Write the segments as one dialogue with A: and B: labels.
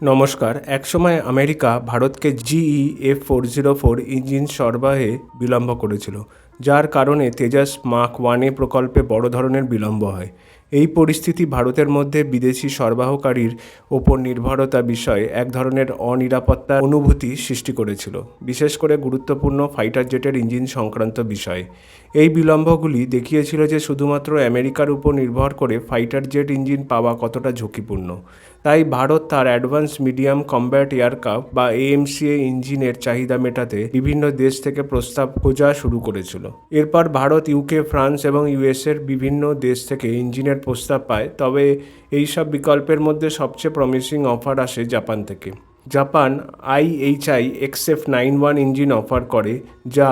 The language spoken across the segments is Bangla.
A: নমস্কার। একসময় আমেরিকা ভারতকে GE F four zero four engine সরবরাহে বিলম্ব করেছিল, যার কারণে তেজাস মার্ক ওয়ানে প্রকল্পে বড় ধরনের বিলম্ব হয়। এই পরিস্থিতি ভারতের মধ্যে বিদেশি সরবরাহকারীর ওপর নির্ভরতা বিষয়ে এক ধরনের অনিরাপত্তা অনুভূতি সৃষ্টি করেছিল, বিশেষ করে গুরুত্বপূর্ণ ফাইটার জেটের ইঞ্জিন সংক্রান্ত বিষয়ে। এই বিলম্বগুলি দেখিয়েছিল যে শুধুমাত্র আমেরিকার উপর নির্ভর করে ফাইটার জেট ইঞ্জিন পাওয়া কতটা ঝুঁকিপূর্ণ। তাই ভারত তার অ্যাডভান্স মিডিয়াম কম্ব্যাট এয়ারক্রাফট বা এএমসিএ ইঞ্জিনের চাহিদা মেটাতে বিভিন্ন দেশ থেকে প্রস্তাব খোঁজা শুরু করেছিল। এরপর ভারত, ইউকে, ফ্রান্স এবং ইউএসের বিভিন্ন দেশ থেকে ইঞ্জিনের প্রস্তাব পায়, তবে এই সব বিকল্পের মধ্যে সবচেয়ে প্রমিসিং অফার আসে জাপান থেকে। Japan IHI XF nine one engine offer করে, যা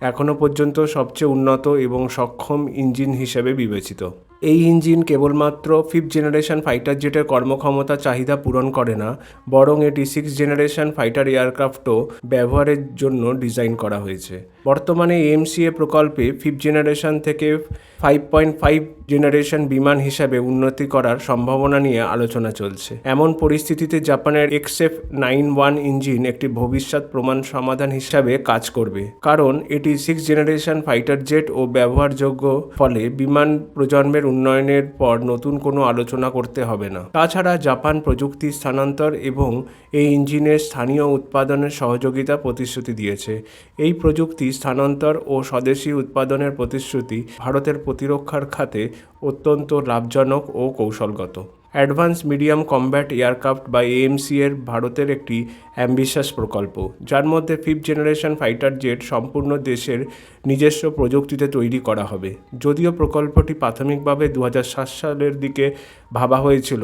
A: এখনও পর্যন্ত সবচেয়ে উন্নত এবং সক্ষম ইঞ্জিন হিসেবে বিবেচিত। এই ইঞ্জিন কেবলমাত্র ফিফথ জেনারেশন ফাইটার জেটের কর্মক্ষমতা, চাহিদা পূরণ করে না, বরং এটি সিক্স জেনারেশন ফাইটার এয়ারক্রাফটও ব্যবহারের জন্য ডিজাইন করা হয়েছে। বর্তমানে এমসিএ প্রকল্পে ফিফথ জেনারেশন থেকে ফাইভ পয়েন্ট ফাইভ জেনারেশন বিমান হিসাবে উন্নতি করার সম্ভাবনা নিয়ে আলোচনা চলছে। এমন পরিস্থিতিতে জাপানের এক্সএফ নাইন ওয়ান ইঞ্জিন একটি ভবিষ্যৎ প্রমাণ সমাধান হিসাবে কাজ করবে, কারণ এটি সিক্স জেনারেশন ফাইটার জেট ও ব্যবহারযোগ্য, ফলে বিমান প্রজন্মের উন্নয়নের পর নতুন কোনো আলোচনা করতে হবে না। তাছাড়া জাপান প্রযুক্তি স্থানান্তর এবং এই ইঞ্জিনের স্থানীয় উৎপাদনের সহযোগিতা প্রতিশ্রুতি দিয়েছে। এই প্রযুক্তি স্থানান্তর ও স্বদেশি উৎপাদনের প্রতিশ্রুতি ভারতের প্রতিরক্ষার খাতে অত্যন্ত লাভজনক ও কৌশলগত। অ্যাডভান্স মিডিয়াম কম্ব্যাট এয়ারক্রাফট বা এএমসি এর ভারতের একটি অ্যাম্বিশাস প্রকল্প, যার মধ্যে ফিফথ জেনারেশন ফাইটার জেট সম্পূর্ণ দেশের নিজস্ব প্রযুক্তিতে তৈরি করা হবে। যদিও প্রকল্পটি প্রাথমিকভাবে দু হাজার সাত সালের দিকে ভাবা হয়েছিল,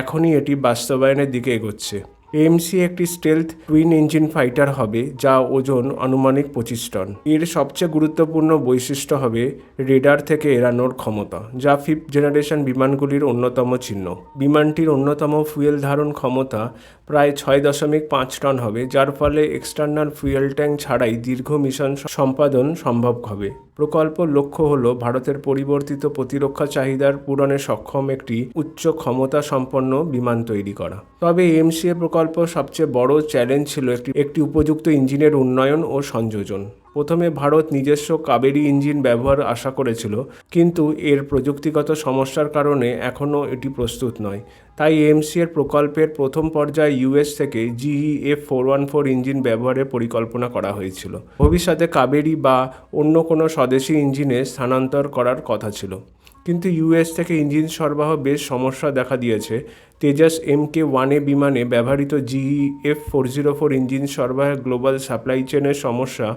A: এখনই এটি বাস্তবায়নের দিকে এগোচ্ছে। এএমসি একটি স্টেলথ টুইন ইঞ্জিন ফাইটার হবে, যা ওজন আনুমানিক পঁচিশ টন। এর সবচেয়ে গুরুত্বপূর্ণ বৈশিষ্ট্য হবে রেডার থেকে এড়ানোর ক্ষমতা, যা ফিফথ জেনারেশন বিমানগুলির অন্যতম চিহ্ন। বিমানটির অন্যতম ফুয়েল ধারণ ক্ষমতা প্রায় ছয় দশমিক পাঁচ টন হবে, যার ফলে এক্সটার্নাল ফুয়েল ট্যাঙ্ক ছাড়াই দীর্ঘ মিশন সম্পাদন সম্ভব হবে। প্রকল্প লক্ষ্য হল ভারতের পরিবর্তিত প্রতিরক্ষা চাহিদার পূরণে সক্ষম একটি উচ্চ ক্ষমতা সম্পন্ন বিমান তৈরি করা। তবে এমসিএ প্রকল্প সবচেয়ে বড় চ্যালেঞ্জ ছিল একটি একটি উপযুক্ত ইঞ্জিনের উন্নয়ন ও সংযোজন। প্রথমে ভারত নিজস্ব কাবেরি ইঞ্জিন ব্যবহার আশা করেছিল, কিন্তু এর প্রযুক্তিগত সমস্যার কারণে এখনও এটি প্রস্তুত নয়। তাই এমসি এর প্রকল্পের প্রথম পর্যায়ে ইউএস থেকে GE F four one four engine ব্যবহারের পরিকল্পনা করা হয়েছিল। ভবিষ্যতে কাবেরি বা অন্য কোনো স্বদেশি ইঞ্জিনে স্থানান্তর করার কথা ছিল। কিন্তু ইউএস থেকে ইঞ্জিন সরবরাহ বেশ সমস্যা দেখা দিয়েছে তেজাস এম কে ওয়ানে বিমানে ব্যবহৃত GE F four zero four engine সরবরাহে global supply চেনের সমস্যা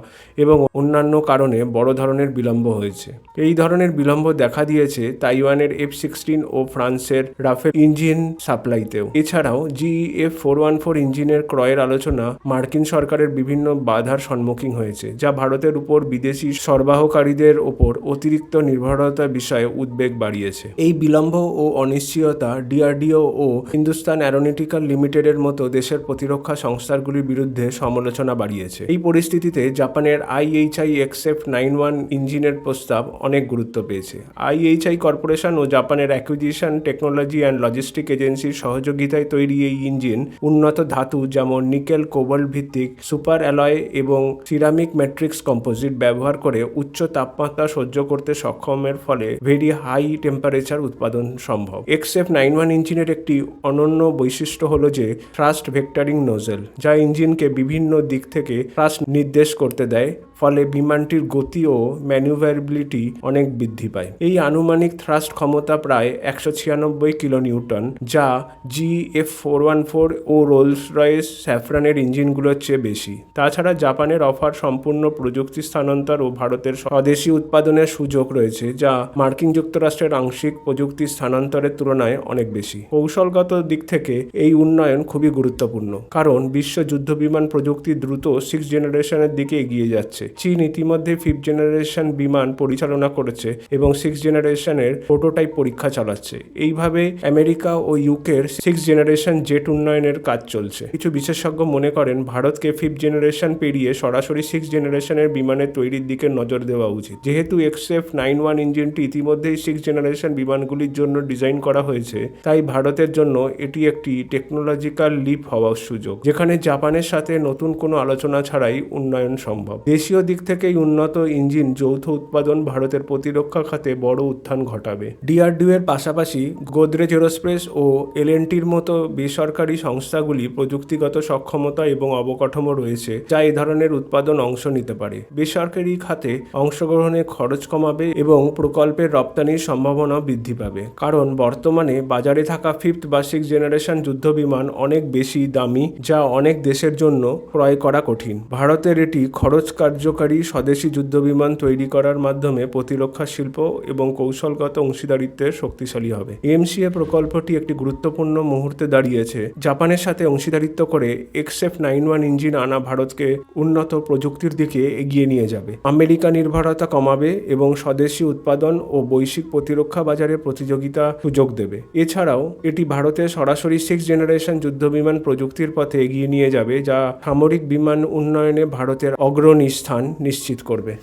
A: এবং অন্যান্য কারণে বড় ধরনের বিলম্ব হয়েছে। এই ধরনের বিলম্ব দেখা দিয়েছে তাইওয়ানের এফ সিক্সটিন ও ফ্রান্সের রাফেল ইঞ্জিন সাপ্লাইতেও। এছাড়াও GE F four one four ইঞ্জিনের ক্রয়ের আলোচনা মার্কিন সরকারের বিভিন্ন বাধার সম্মুখীন হয়েছে, যা ভারতের উপর বিদেশি সরবরাহকারীদের ওপর অতিরিক্ত নির্ভরতা বিষয়ে উদ্বেগ বাড়িয়েছে। এই বিলম্ব ও অনিশ্চয়তা, ডিআরডিও ও হিন্দুস্তান অ্যারোনটিক্যাল লিমিটেডের মতো দেশের প্রতিরক্ষা সংস্থাগুলির বিরুদ্ধে সমালোচনা বাড়িয়েছে। এই পরিস্থিতিতে জাপানের আইএইচআই এক্সেফ নাইন ওয়ান ইঞ্জিনের প্রস্তাব অনেক গুরুত্ব পেয়েছে। আইএইচআই কর্পোরেশন ও জাপানের অ্যাকুইজিশন টেকনোলজি অ্যান্ড লজিস্টিক এজেন্সির সহযোগিতায় তৈরি এই ইঞ্জিন উন্নত ধাতু যেমন নিকেল, কোবল্ট ভিত্তিক, সুপার অ্যালয় এবং সিরামিক ম্যাট্রিক্স কম্পোজিট ব্যবহার করে উচ্চ তাপমাত্রা সহ্য করতে সক্ষমের ফলে ভেরি হাই টেম্পারেচার উৎপাদন সম্ভব। এক্সএফ নাইন ওয়ান ইঞ্জিনের একটি অনন্য বৈশিষ্ট্য হলো যে থ্রাস্ট ভেক্টারিং নোজেল যা ইঞ্জিনকে বিভিন্ন দিক থেকে থ্রাস্ট নির্দেশ করতে দেয়। ফলে বিমানটির গতি ও ম্যানুভারেবিলিটি অনেক বৃদ্ধি পায়। এই আনুমানিক থ্রাস্ট ক্ষমতা প্রায় একশো ছিয়ানব্বই কিলো নিউটন যা G F four one four ও রোলস রয়েস স্যাফরানের ইঞ্জিনগুলোর চেয়ে বেশি। তাছাড়া জাপানের অফার সম্পূর্ণ প্রযুক্তি স্থানান্তর ও ভারতের স্বদেশি উৎপাদনের সুযোগ রয়েছে, যা মার্কিন যুক্তরাষ্ট্রের আংশিক প্রযুক্তি স্থানান্তরের তুলনায় অনেক বেশি। কৌশলগত দিক থেকে এই উন্নয়ন খুবই গুরুত্বপূর্ণ, কারণ বিশ্ব যুদ্ধবিমান প্রযুক্তি দ্রুত সিক্স জেনারেশনের দিকে এগিয়ে যাচ্ছে। যাচ্ছে চীন ইতিমধ্যে ফিফথ জেনারেশন বিমান পরিচালনা করেছে এবং সিক্স জেনারেশনের প্রোটোটাইপ পরীক্ষা চালাচ্ছে। এইভাবে আমেরিকা ও ইউকের সিক্স জেনারেশন জেট উন্নয়নের কাজ চলছে। কিছু বিশেষজ্ঞ মনে করেন, ভারতকে ফিফথ জেনারেশন পেরিয়ে সরাসরি সিক্স জেনারেশনের বিমানের তৈরির দিকে নজর দেওয়া উচিত। যেহেতু এক্সএফ নাইন ওয়ান ইঞ্জিনটি ইতিমধ্যেই সিক্স জেনারেশন বিমানগুলির জন্য ডিজাইন করা হয়েছে, তাই ভারতের জন্য এটি একটি টেকনোলজিক্যাল লিপ হওয়ার সুযোগ, যেখানে জাপানের সাথে নতুন কোনো আলোচনা ছাড়াই উন্নয়ন সম্ভব। দেশীয় দিক থেকেই উন্নত ইঞ্জিন যৌথ উৎপাদন ভারতের প্রতিরক্ষা খাতে বড় উত্থান ঘটাবে। ডিআরডিও এর পাশাপাশি গোদরেজ এরোস্পেস ও এলএনটির মতো বেসরকারি সংস্থাগুলি প্রযুক্তিগত সক্ষমতা এবং অবকাঠামো রয়েছে যা এই ধরনের উৎপাদন অংশ নিতে পারে। বেসরকারি খাতে অংশগ্রহণের খরচ কমাবে এবং প্রকল্পের রপ্তানির সম্ভাবনা বৃদ্ধি পাবে। কারণ বর্তমানে বাজারে থাকা ফিফথ বা সিক্স জেনারেশন যুদ্ধবিমান অনেক বেশি দামি যা অনেক দেশের জন্য ক্রয় করা কঠিন। ভারতের এটি খরচ কার্যকারী স্বদেশি যুদ্ধবিমান তৈরি করার মাধ্যমে প্রতিরক্ষা শিল্প এবং কৌশলগত অংশীদারিত্বে শক্তিশালী হবে। এমসিএ প্রকল্পটি একটি গুরুত্বপূর্ণ মুহূর্তে দাঁড়িয়েছে। জাপানের সাথে অংশীদারিত্ব করে এক্সএফ নাইন ওয়ান ইঞ্জিন আনা ভারতকে উন্নত প্রযুক্তির দিকে এগিয়ে নিয়ে যাবে। আমেরিকা নির্ভরতা কমাবে এবং স্বদেশি উৎপাদন ও বৈশ্বিক প্রতিরক্ষা বাজারে প্রতিযোগিতা সুযোগ দেবে। এছাড়াও, এটি ভারতের সরাসরি সিক্স জেনারেশন যুদ্ধবিমান প্রযুক্তির পথে এগিয়ে নিয়ে যাবে, যা সামরিক বিমান উন্নয়নে ভারতের অগ্রণী স্থান নিশ্চিত করবে।